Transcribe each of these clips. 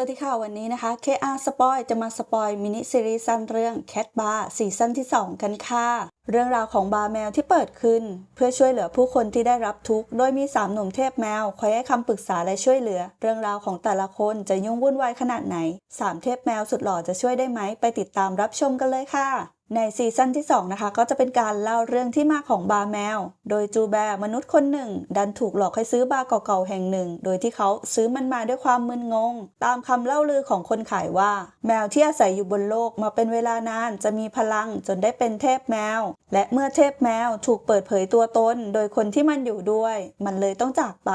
สวัสดีค่ะ วันนี้นะคะ KR Spoil จะมาสปอยมินิซีรีส์สั้นเรื่อง Cat Bar ซีซั่นที่ 2 กันค่ะ เรื่องราวของบาร์แมวที่เปิดขึ้น เพื่อช่วยเหลือผู้คนที่ได้รับทุกข์ โดยมี 3 หนุ่มเทพแมว คอยให้คำปรึกษาและช่วยเหลือ เรื่องราวของแต่ละคนจะยุ่งวุ่นวายขนาดไหน 3 เทพแมวสุดหล่อจะช่วยได้ไหม ไปติดตามรับชมกันเลยค่ะ ในซีซั่นที่ 2 นะคะ ก็จะเป็นการเล่าเรื่องที่มาของบาร์แมว โดยจูแบร์มนุษย์คนหนึ่ง ดันถูกหลอกให้ซื้อบาร์เก่าๆแห่งหนึ่ง โดยที่เขาซื้อมันมาด้วยความมึนงง ตามคำเล่าลือของคนขายว่า แมวที่อาศัยอยู่บนโลกมาเป็นเวลานานจะมีพลังจนได้เป็นเทพแมว และเมื่อเทพแมวถูกเปิดเผยตัวตน โดยคนที่มันอยู่ด้วย มันเลยต้องจากไป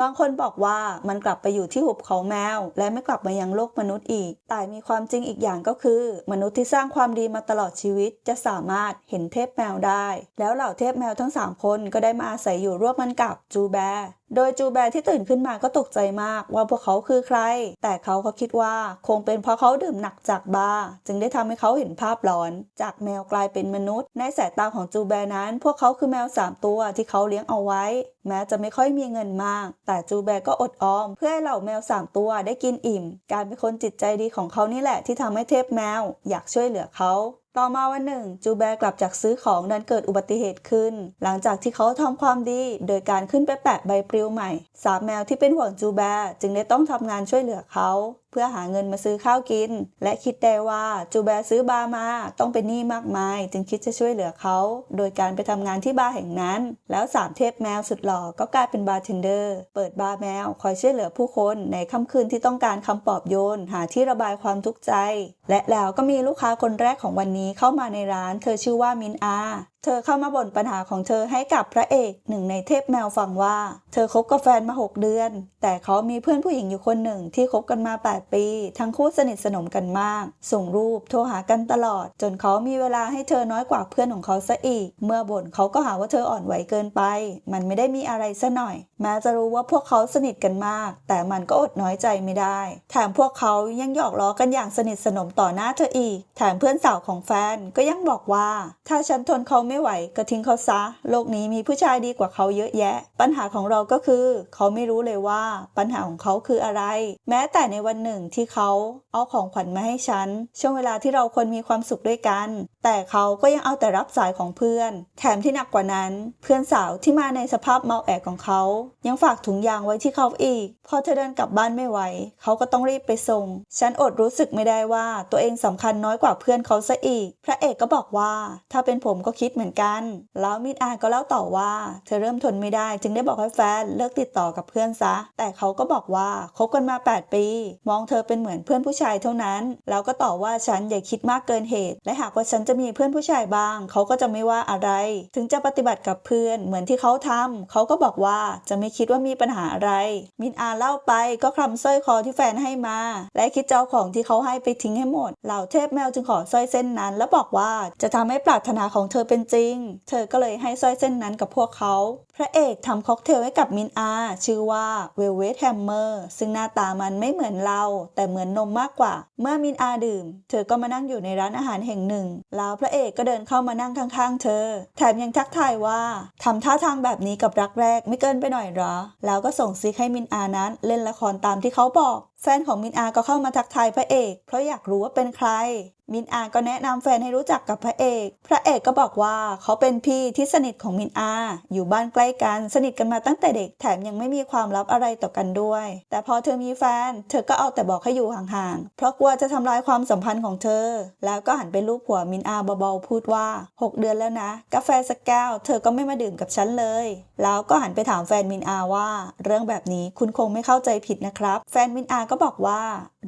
บางคนบอกว่ามันกลับไปอยู่ที่หุบเขาแมว และไม่กลับมายังโลกมนุษย์อีก แต่มีความจริงอีกอย่างก็คือ มนุษย์ที่สร้างความดีมาตลอดชีวิต จะสามารถเห็นเทพแมวได้ แล้วเหล่าเทพแมวทั้ง 3 คนก็ได้มาอาศัยอยู่ร่วมกันกับจูแบโดยจูแบร์ที่ตื่นขึ้นมาก็ตกใจมากว่าพวกเขาคือใคร แต่เขาก็คิดว่าคงเป็นเพราะเขาดื่มหนักจากบาร์จึงได้ทำให้เขาเห็นภาพหลอน จากแมวกลายเป็นมนุษย์ ในสายตาของจูแบร์นั้น พวกเขาคือแมว 3 ตัวที่เขาเลี้ยงเอาไว้ แม้จะไม่ค่อยมีเงินมาก แต่จูแบก็อดออม เพื่อให้เหล่าแมว 3 ตัวได้กินอิ่ม การเป็นคนจิตใจดีของเขานี่แหละที่ทำให้เทพแมว อยากช่วยเหลือเขาต่อมาวันหนึ่ง จูแบกลับจากซื้อของดันเกิดอุบัติเหตุขึ้น หลังจากที่เขาทำความดี โดยการขึ้นไปแปะใบปลิวใหม่ สามแมวที่เป็นห่วงจูแบจึงได้ต้องทำงานช่วยเหลือเขาเพื่อหาเงินมาซื้อข้าวกิน และคิดได้ว่าจูแบซื้อบาร์มาต้องเป็นหนี้มากมาย จึงคิดจะช่วยเหลือเขา โดยการไปทำงานที่บาร์แห่งนั้น แล้วสามเทพแมวสุดหล่อก็กลายเป็นบาร์เทนเดอร์ เปิดบาร์แมว คอยช่วยเหลือผู้คนในค่ำคืนที่ต้องการคำปลอบโยน หาที่ระบายความทุกข์ใจ และแล้วก็มีลูกค้าคนแรกของวันนี้เข้ามาในร้าน เธอชื่อว่ามินอาเธอเข้ามาบ่นปัญหาของเธอให้กับพระเอกหนึ่งในเทพแมวฟังว่า เธอคบกับแฟนมา 6 เดือน แต่เขามีเพื่อนผู้หญิงอยู่คนหนึ่งที่คบกันมา 8 ปี ทั้งคู่สนิทสนมกันมาก ส่งรูปโทรหากันตลอด จนเขามีเวลาให้เธอน้อยกว่าเพื่อนของเขาซะอีก เมื่อบ่นเขาก็หาว่าเธออ่อนไหวเกินไป มันไม่ได้มีอะไรซะหน่อย แม้จะรู้ว่าพวกเขาสนิทกันมาก แต่มันก็อดน้อยใจไม่ได้ แถมพวกเขายังหยอกล้อกันอย่างสนิทสนมต่อหน้าเธออีก แถมเพื่อนสาวของแฟนก็ยังบอกว่า ถ้าฉันทนเขาไม่ไหวก็ทิ้งเขาซะ โลกนี้มีผู้ชายดีกว่าเขาเยอะแยะ ปัญหาของเราก็คือ เขาไม่รู้เลยว่าปัญหาของเขาคืออะไร แม้แต่ในวันหนึ่งที่เขาเอาของขวัญมาให้ฉัน ช่วงเวลาที่เราควรมีความสุขด้วยกัน แต่เขาก็ยังเอาแต่รับสายของเพื่อน แถมที่หนักกว่านั้น เพื่อนสาวที่มาในสภาพเมาแอของเขา ยังฝากถุงยางไว้ที่เขาอีก พอเธอเดินกลับบ้านไม่ไหว เขาก็ต้องรีบไปส่ง ฉันอดรู้สึกไม่ได้ว่าตัวเองสำคัญน้อยกว่าเพื่อนเขาซะอีก พระเอกก็บอกว่า ถ้าเป็นผมก็คิดเหมือนกัน แล้วมิดอาก็เล่าต่อว่า เธอเริ่มทนไม่ได้ จึงได้บอกให้แฟนเลิกติดต่อกับเพื่อนซะ แต่เขาก็บอกว่าคบกันมา 8 ปี มองเธอเป็นเหมือนเพื่อนผู้ชายเท่านั้น แล้วก็ต่อว่าฉันอย่าคิดมากเกินเหตุ และหากว่าฉันจะมีเพื่อนผู้ชายบ้าง เขาก็จะไม่ว่าอะไร ถึงจะปฏิบัติกับเพื่อนเหมือนที่เขาทำเขาก็บอกว่าจะไม่คิดว่ามีปัญหาอะไร มินอาเล่าไปก็คลำสร้อยคอที่แฟนให้มา และคิดเจะเอาของที่เขาให้ไปทิ้งให้หมด เหล่าเทพแมวจึงขอสร้อยเส้นนั้น แล้วบอกว่าจะทำให้ปรารถนาของเธอเป็นจริง เธอก็เลยให้สร้อยเส้นนั้นกับพวกเขา พระเอกทำค็อกเทลให้กับมินอา ชื่อว่า Velvet Hammer ซึ่งหน้าตามันไม่เหมือนเรา แต่เหมือนนมมากกว่า เมื่อมินอาดื่ม เธอก็มานั่งอยู่ในร้านอาหารแห่งหนึ่ง แล้วพระเอกก็เดินเข้ามานั่งข้างๆ เธอ แถมยังทักทายว่าทำท่าทางแบบนี้กับรักแรกไม่เกินไปหน่อยหรอ แล้วก็ส่งซิกให้มินอานั้นเล่นละครตามที่เขาบอกแฟนของมินอาก็เข้ามาทักทายพระเอก เพราะอยากรู้ว่าเป็นใคร มินอาก็แนะนำแฟนให้รู้จักกับพระเอก พระเอกก็บอกว่าเขาเป็นพี่ที่สนิทของมินอา อยู่บ้านใกล้กันสนิทกันมาตั้งแต่เด็กแถมยังไม่มีความลับอะไรต่อกันด้วย แต่พอเธอมีแฟน เธอก็เอาแต่บอกให้อยู่ห่างๆ เพราะกลัวจะทำลายความสัมพันธ์ของเธอ แล้วก็หันไปรูปหัวมินอาเบาๆพูดว่า 6 เดือนแล้วนะ กาแฟสักแก้วเธอก็ไม่มาดื่มกับฉันเลย แล้วก็หันไปถามแฟนมินอาว่า เรื่องแบบนี้คุณคงไม่เข้าใจผิดนะครับ แฟนมินอาก็บอกว่า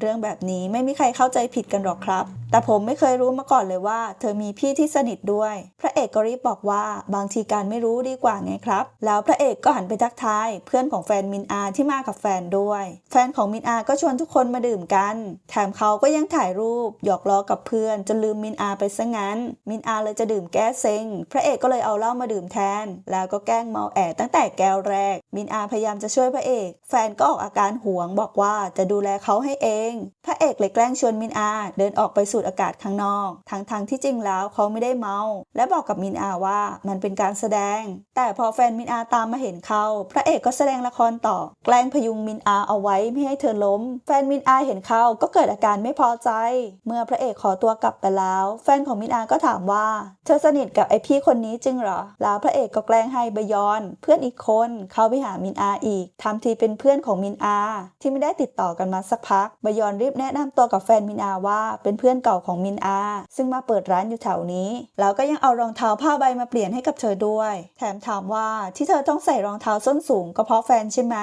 เรื่องแบบนี้ไม่มีใครเข้าใจผิดกันหรอกครับ แต่ผมไม่เคยรู้มาก่อนเลยว่า เธอมีพี่ที่สนิทด้วย พระเอกก็รีบบอกว่าบางทีการไม่รู้ดีกว่าไงครับ แล้วพระเอกก็หันไปทักทายเพื่อนของแฟนมินอาที่มากับแฟนด้วย แฟนของมินอาก็ชวนทุกคนมาดื่มกัน แถมเขาก็ยังถ่ายรูปหยอกล้อกับเพื่อนจนลืมมินอาไปซะงั้น มินอาเลยจะดื่มแก้เซ็ง พระเอกก็เลยเอาเหล้ามาดื่มแทน แล้วก็แกล้งเมาแอตั้งแต่แก้วแรก มินอาพยายามจะช่วยพระเอก แฟนก็ออกอาการหวงบอกว่าจะดูแลเขาให้เองพระเอกเลยแกล้งชวนมินอา เดินออกไปสูดอากาศข้างนอก ทั้งๆทที่จริงแล้วเขาไม่ได้เมา และบอกกับมินอาว่ามันเป็นการแสดง แต่พอแฟนมินอาตามมาเห็นเขา พระเอกก็แสดงละครต่อ แกล้งพยุงมินอาเอาไว้ไม่ให้เธอล้ม แฟนมินอาเห็นเขาก็เกิดอาการไม่พอใจ เมื่อพระเอกขอตัวกลับไปแล้ว แฟนของมินอาก็ถามว่า เธอสนิทกับไอพี่คนนี้จริงเหรอ แล้วพระเอกก็แกล้งให้บยอน เพื่อนอีกคนเข้าไปหามินอาอีกทำทีเป็นเพื่อนของมินอา ที่ไม่ได้ติดต่อกันมาสักพักบยยอนรีบแนะนำตัวกับแฟนมินอาว่าเป็นเพื่อนเก่าของมินอา ซึ่งมาเปิดร้านอยู่แถวนี้แล้วก็ยังเอารองเท้าผ้าใบมาเปลี่ยนให้กับเธอด้วย แถมถามว่าที่เธอต้องใส่รองเท้าส้นสูงก็เพราะแฟนใช่ไหม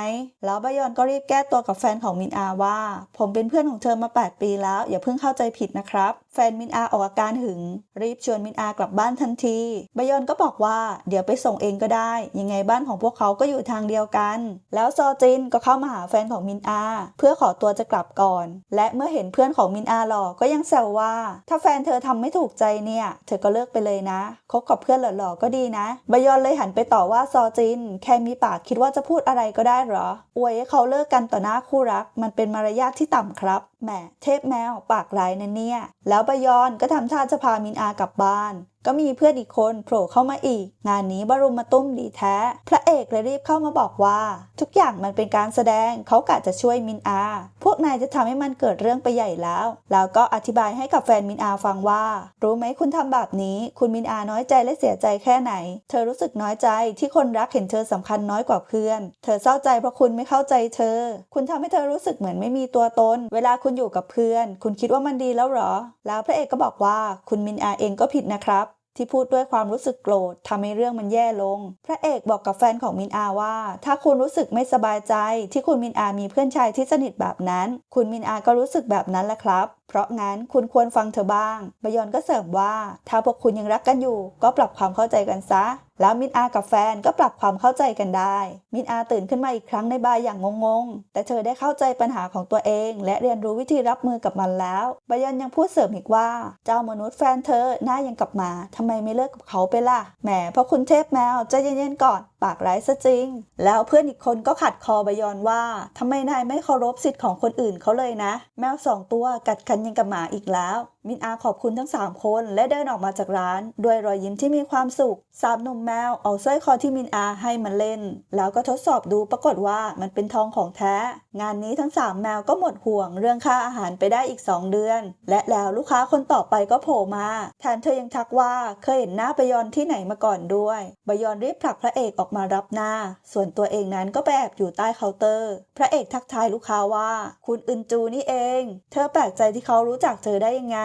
แล้วบยอนก็รีบแก้ตัวกับแฟนของมินอาว่า ผมเป็นเพื่อนของเธอมา 8 ปีแล้ว อย่าเพิ่งเข้าใจผิดนะครับ แฟนมินอาออกอาการหึง รีบชวนมินอากลับบ้านทันทีบยอนก็บอกว่าเดี๋ยวไปส่งเองก็ได้ ยังไงบ้านของพวกเขาก็อยู่ทางเดียวกัน แล้วซอจินก็เข้ามาหาแฟนของมินอา เพื่อขอตัวจะกลับก่อนและเมื่อเห็นเพื่อนของมินอาหล่อก็ยังแซวว่า ถ้าแฟนเธอทำไม่ถูกใจเนี่ย เธอก็เลิกไปเลยนะคบกับเพื่อนหล่อๆก็ดีนะบยอนเลยหันไปต่อว่าซอจิน แค่มีปากคิดว่าจะพูดอะไรก็ได้เหรออวยให้เขาเลิกกันต่อหน้าคู่รัก มันเป็นมารยาทที่ต่ำครับแหมเทพแมวปากร้ายนะเนี่ย แล้วบยอนก็ทำท่าจะพามินอากลับบ้าน ก็มีเพื่อนอีกคนโผล่เข้ามาอีก งานนี้บรุมมาตุ้มดีแท้ พระเอกเลยรีบเข้ามาบอกว่า ทุกอย่างมันเป็นการแสดงเขากะจะช่วยมินอา พวกนายจะทำให้มันเกิดเรื่องไปใหญ่แล้ว แล้วก็อธิบายให้กับแฟนมินอาฟังว่า รู้ไหมคุณทำแบบนี้ คุณมินอาน้อยใจและเสียใจแค่ไหน เธอรู้สึกน้อยใจที่คนรักเห็นเธอสำคัญน้อยกว่าเพื่อน เธอเศร้าใจเพราะคุณไม่เข้าใจเธอ คุณทำให้เธอรู้สึกเหมือนไม่มีตัวตน เวลาคุณอยู่กับเพื่อน คุณคิดว่ามันดีแล้วหรอ แล้วพระเอกก็บอกว่าคุณมินอาเองก็ผิดนะครับ ที่พูดด้วยความรู้สึกโกรธทำให้เรื่องมันแย่ลง พระเอกบอกกับแฟนของมินอาว่า ถ้าคุณรู้สึกไม่สบายใจ ที่คุณมินอามีเพื่อนชายที่สนิทแบบนั้น คุณมินอาก็รู้สึกแบบนั้นแหละครับเพราะงั้นคุณควรฟังเธอบ้างบยอนก็เสริมว่า ถ้าพวกคุณยังรักกันอยู่ ก็ปรับความเข้าใจกันซะ แล้วมินอากับแฟนก็ปรับความเข้าใจกันได้ มินอาตื่นขึ้นมาอีกครั้งในบาร์อย่างงงๆ แต่เธอได้เข้าใจปัญหาของตัวเอง และเรียนรู้วิธีรับมือกับมันแล้วบยอนยังพูดเสริมอีกว่า เจ้ามนุษย์แฟนเธอหน้ายังกลับมาทำไมไม่เลิกกับเขาไปล่ะแหมเพราะคุณเทพแมวใจเย็นๆก่อน ปากร้ายซะจริง แล้วเพื่อนอีกคนก็ขัดคอบยอนว่าทำไมนายไม่เคารพสิทธิ์ของคนอื่นเขาเลยนะ แมวสองตัวกัดันยังกับหมาอีกแล้ว มินอาขอบคุณทั้ง 3 คน และเดินออกมาจากร้าน ด้วยรอยยิ้มที่มีความสุขสามหนุ่มแมวเอาสร้อยคอที่มินอาให้มันเล่น แล้วก็ทดสอบดูปรากฏว่ามันเป็นทองของแท้ งานนี้ทั้ง 3 แมวก็หมดห่วง เรื่องค่าอาหารไปได้อีก 2 เดือน และแล้วลูกค้าคนต่อไปก็โผล่มาแถมเธอยังทักว่าเคยเห็นหน้าบยอนที่ไหนมาก่อนด้วยบยอนรีบผลักพระเอกออกมารับหน้า ส่วนตัวเองนั้นก็ไปแอบอยู่ใต้เคาน์เตอร์ พระเอกทักทายลูกค้าว่า คุณอึนจูนี่เอง เธอแปลกใจที่เขารู้จักเธอได้ยังไง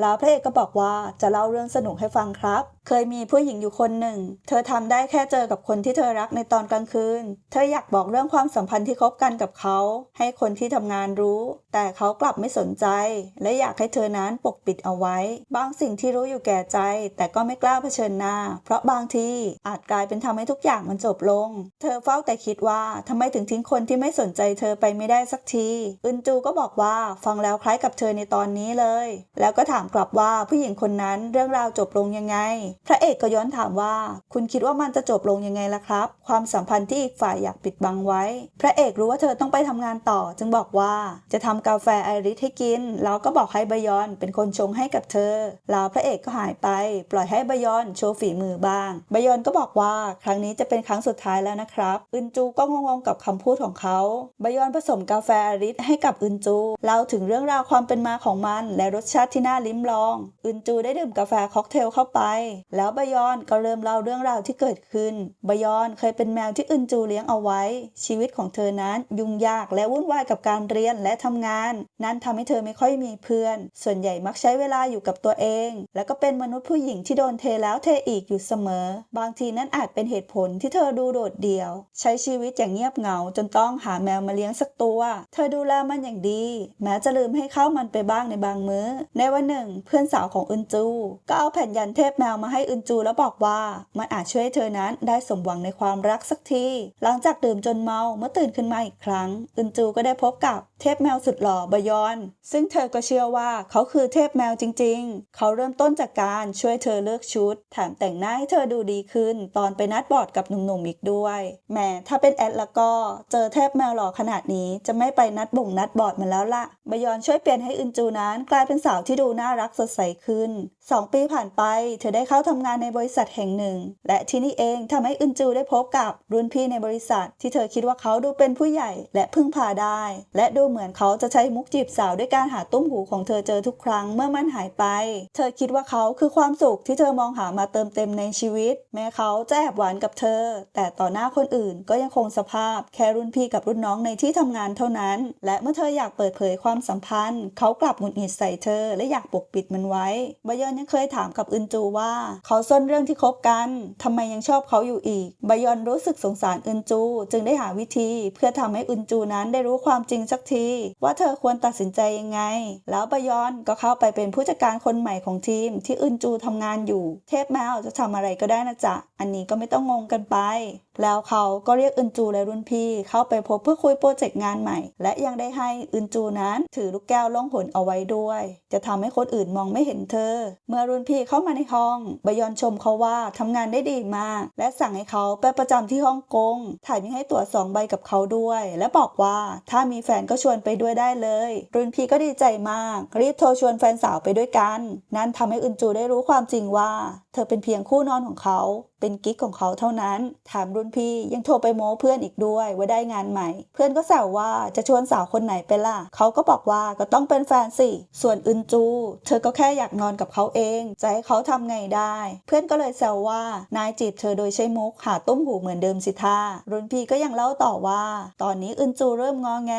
แล้วพระเอกก็บอกว่าจะเล่าเรื่องสนุกให้ฟังครับ เคยมีผู้หญิงอยู่คนหนึ่ง เธอทำได้แค่เจอกับคนที่เธอรักในตอนกลางคืน เธออยากบอกเรื่องความสัมพันธ์ที่คบกันกับเขา ให้คนที่ทำงานรู้ แต่เขากลับไม่สนใจ และอยากให้เธอนั้นปกปิดเอาไว้ บางสิ่งที่รู้อยู่แก่ใจ แต่ก็ไม่กล้าเผชิญหน้า เพราะบางทีอาจกลายเป็นทำให้ทุกอย่างมันจบลง เธอเฝ้าแต่คิดว่าทำไมถึงทิ้งคนที่ไม่สนใจเธอไปไม่ได้สักทีอึนจูก็บอกว่าฟังแล้วคล้ายกับเธอในตอนนี้เลย แล้วก็ถามกลับว่าผู้หญิงคนนั้นเรื่องราวจบลงยังไง พระเอกก็ย้อนถามว่า คุณคิดว่ามันจะจบลงยังไงล่ะครับ ความสัมพันธ์ที่อีกฝ่ายอยากปิดบังไว้ พระเอกรู้ว่าเธอต้องไปทำงานต่อ จึงบอกว่าจะทำกาแฟไอริสให้กิน แล้วก็บอกให้บยอนเป็นคนชงให้กับเธอ แล้วพระเอกก็หายไป ปล่อยให้บยอนโชว์ฝีมือบ้างบยอนก็บอกว่าครั้งนี้จะเป็นครั้งสุดท้ายแล้วนะครับอึนจูก็งงๆกับคำพูดของเขาบยอนผสมกาแฟไอริสให้กับอึนจูเล่าถึงเรื่องราวความเป็นมาของมันและรสชาติที่น่าลิ้มลอง อึนจูได้ดื่มกาแฟค็อกเทลเข้าไป แล้วบยอนก็เริ่มเล่าเรื่องราวที่เกิดขึ้น บยอนเคยเป็นแมวที่อึนจูเลี้ยงเอาไว้ ชีวิตของเธอนั้นยุ่งยากและวุ่นวายกับการเรียนและทำงาน นั่นทำให้เธอไม่ค่อยมีเพื่อน ส่วนใหญ่มักใช้เวลาอยู่กับตัวเอง แล้วก็เป็นมนุษย์ผู้หญิงที่โดนเทแล้วเทอีกอยู่เสมอ บางทีนั่นอาจเป็นเหตุผลที่เธอดูโดดเดี่ยว ใช้ชีวิตอย่างเงียบเหงาจนต้องหาแมวมาเลี้ยงสักตัว เธอดูแลมันอย่างดี แม้จะลืมให้ข้าวมันไปบ้างในบางมื้อ ในวันหนึ่ง เพื่อนสาวของอึนจู ก็เอาแผ่นยันเทพแมวมาให้อึนจูแล้วบอกว่า มันอาจช่วยเธอนั้นได้สมหวังในความรักสักที หลังจากดื่มจนเมาเมื่อตื่นขึ้นมาอีกครั้ง อึนจูก็ได้พบกับเทพแมวสุดหล่อบยอน ซึ่งเธอก็เชื่อว่าเขาคือเทพแมวจริง ๆ เขาเริ่มต้นจากการช่วยเธอเลือกชุด แถมแต่งหน้าให้เธอดูดีขึ้น ตอนไปนัดบอร์ดกับหนุ่มๆอีกด้วยแหมถ้าเป็นแอดแล้วก็ เจอเทพแมวหล่อขนาดนี้จะไม่ไปนัดบ่งนัดบอร์ดมันแล้วล่ะบยอนช่วยเปลี่ยนให้อึนจูนั้นกลายเป็นสาวที่ดูน่ารักสดใสขึ้นสองปีผ่านไป เธอได้เข้าทำงานในบริษัทแห่งหนึ่ง และที่นี่เองทำให้อึนจูได้พบกับรุ่นพี่ในบริษัท ที่เธอคิดว่าเขาดูเป็นผู้ใหญ่และพึ่งพาได้ และดูเหมือนเขาจะใช้มุกจีบสาวด้วยการหาตุ้มหูของเธอเจอทุกครั้งเมื่อมันหายไป เธอคิดว่าเขาคือความสุขที่เธอมองหามาเติมเต็มในชีวิต แม้เขาจะแอบหวานกับเธอ แต่ต่อหน้าคนอื่นก็ยังคงสภาพแค่รุ่นพี่กับรุ่นน้องในที่ทำงานเท่านั้น และเมื่อเธออยากเปิดเผยความสัมพันธ์ เขากลับหงุดหงิดใส่เธอ และอยากปกปิดมันไว้บยอนยังเคยถามกับอึนจูว่า เขาซ่อนเรื่องที่คบกันทำไมยังชอบเขาอยู่อีกบยอนรู้สึกสงสารอึนจู จึงได้หาวิธี เพื่อทำให้อึนจูนั้นได้รู้ความจริงสักที ว่าเธอควรตัดสินใจยังไง แล้วบยอนก็เข้าไปเป็นผู้จัดการคนใหม่ของทีม ที่อึนจูทำงานอยู่ เทพแมวจะทำอะไรก็ได้นะจ๊ะอันนี้ก็ไม่ต้องงงกันไปแล้วเขาก็เรียกอึนจูและรุ่นพี่ เข้าไปพบเพื่อคุยโปรเจกต์งานใหม่ และยังได้ให้อึนจูนั้นถือลูกแก้วล่องหนเอาไว้ด้วย จะทำให้คนอื่นมองไม่เห็นเธอ เมื่อรุ่นพี่เข้ามาในห้องบยอนชมเขาว่าทำงานได้ดีมาก และสั่งให้เขาไปประจำที่ฮ่องกงถ่ายมีให้ตั๋วสองใบกับเขาด้วย และบอกว่าถ้ามีแฟนก็ชวนไปด้วยได้เลย รุ่นพี่ก็ดีใจมากรีบโทรชวนแฟนสาวไปด้วยกัน นั่นทำให้อึนจูได้รู้ความจริงว่า เธอเป็นเพียงคู่นอนของเขา เป็นกิ๊กของเขาเท่านั้นแถมรุ่นพี่ยังโทรไปโม้เพื่อนอีกด้วยว่าได้งานใหม่ เพื่อนก็แซวว่าจะชวนสาวคนไหนไปล่ะ เขาก็บอกว่าก็ต้องเป็นแฟนสิ ส่วนอึนจู เธอก็แค่อยากนอนกับเขาเอง จะให้เขาทำไงได้ เพื่อนก็เลยแซวว่านายจีบเธอโดยใช้มุกหาตุ้มหูเหมือนเดิมสิท่า รุ่นพี่ก็ยังเล่าต่อว่า ตอนนี้อึนจูเริ่มงอแง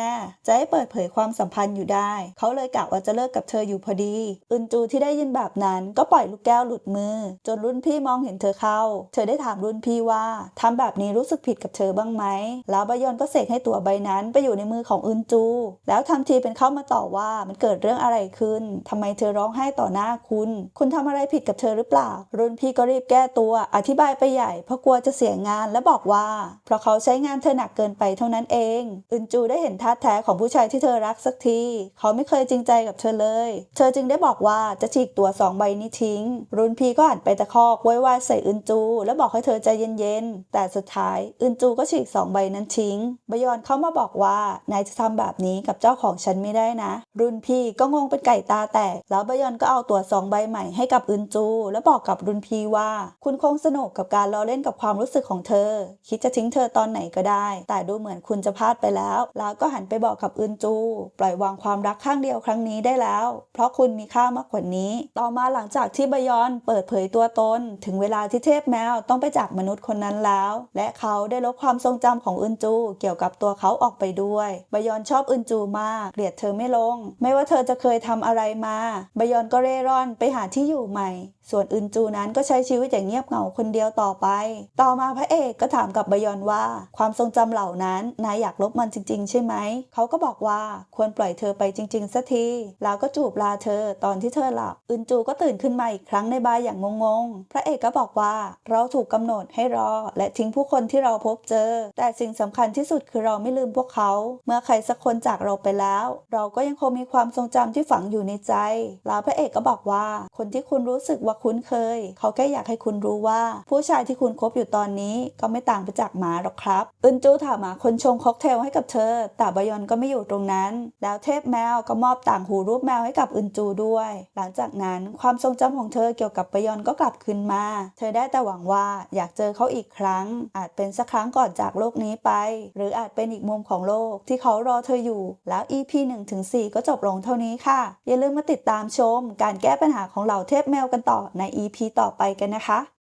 จะให้เปิดเผยความสัมพันธ์อยู่ได้ เขาเลยกะว่าจะเลิกกับเธออยู่พอดี อึนจูที่ได้ยินแบบนั้นก็ปล่อยลูกแก้วหลุดมือจนรุ่นพี่มองเห็นเธอเข้า เธอได้ถามรุ่นพี่ว่าทำแบบนี้รู้สึกผิดกับเธอบ้างไหม แล้วบยอนก็เสกให้ตัวใบนั้นไปอยู่ในมือของอึนจู แล้วทำทีเป็นเข้ามาต่อว่ามันเกิดเรื่องอะไรขึ้นทำไมเธอร้องไห้ต่อหน้าคุณ คุณทำอะไรผิดกับเธอหรือเปล่า รุ่นพี่ก็รีบแก้ตัว อธิบายไปใหญ่เพราะกลัวจะเสียงานและบอกว่า เพราะเขาใช้งานเธอหนักเกินไปเท่านั้นเอง อึนจูได้เห็นท่าแท้ของผู้ชายที่เธอรักสักที เขาไม่เคยจริงใจกับเธอเลย เธอจึงได้บอกว่าจะฉีกตัวสองใบนี้ทิ้ง รุ่นพี่ก็หันไปตะคอกไว้วายใส่อึนจู แล้วบอกให้เธอใจเย็นๆ แต่สุดท้ายอึนจูก็ฉีกสองใบนั้นทิ้ง บยอนเข้ามาบอกว่านายจะทำแบบนี้กับเจ้าของฉันไม่ได้นะ รุ่นพี่ก็งงเป็นไก่ตาแตก แล้วบยอนก็เอาตัวสองใบใหม่ให้กับอึนจู แล้วบอกกับรุ่นพี่ว่า คุณคงสนุกกับการล้อเล่นกับความรู้สึกของเธอ คิดจะทิ้งเธอตอนไหนก็ได้ แต่ดูเหมือนคุณจะพลาดไปแล้ว แล้วก็หันไปบอกกับอึนจู ปล่อยวางความรักข้างเดียวครั้งนี้ได้แล้ว เพราะคุณมีค่ามากกว่านี้ ต่อมาหลังจากที่บยอนเปิดเผยตัวตน ถึงเวลาที่เทพแมวต้องไปจากมนุษย์คนนั้นแล้ว และเขาได้ลบความทรงจำของอึนจู เกี่ยวกับตัวเขาออกไปด้วยบยอนชอบอึนจูมากเกลียดเธอไม่ลง ไม่ว่าเธอจะเคยทำอะไรมาบยอนก็เร่ร่อนไปหาที่อยู่ใหม่ ส่วนอึนจูนั้นก็ใช้ชีวิตอย่างเงียบเหงาคนเดียวต่อไป ต่อมาพระเอกก็ถามกับบยอนว่า ความทรงจำเหล่านั้นนายอยากลบมันจริง ๆ ใช่ไหมเขาก็บอกว่าควรปล่อยเธอไปจริง ๆสักทีแล้วก็จูบลาเธอตอนที่เธอหลับอึนจูก็ตื่นขึ้นมาอีกครั้งในบาร์อย่างงงๆพระเอกก็บอกว่าเราถูกกำหนดให้รอ และทิ้งผู้คนที่เราพบเจอ แต่สิ่งสำคัญที่สุดคือเราไม่ลืมพวกเขา เมื่อใครสักคนจากเราไปแล้ว เราก็ยังคงมีความทรงจำที่ฝังอยู่ในใจ แล้วพระเอกก็บอกว่า คนที่คุณรู้สึกว่าคุ้นเคย เขาแค่อยากให้คุณรู้ว่า ผู้ชายที่คุณคบอยู่ตอนนี้ก็ไม่ต่างไปจากหมาหรอกครับอึนจูถามหาคนชงค็อกเทลให้กับเธอ แต่บยอนก็ไม่อยู่ตรงนั้น แล้วเทพแมวก็มอบต่างหูรูปแมวให้กับอึนจูด้วย หลังจากนั้นความทรงจำของเธอเกี่ยวกับบยอนก็กลับคืนมา เธอได้แต่หวังว่าอยากเจอเขาอีกครั้ง อาจเป็นสักครั้งก่อนจากโลกนี้ไป หรืออาจเป็นอีกมุมของโลกที่เขารอเธออยู่ แล้ว EP 1-4ก็จบลงเท่านี้ค่ะ อย่าลืมมาติดตามชม การแก้ปัญหาของเหล่าเทพแมวกันต่อใน EP ต่อไปกันนะคะ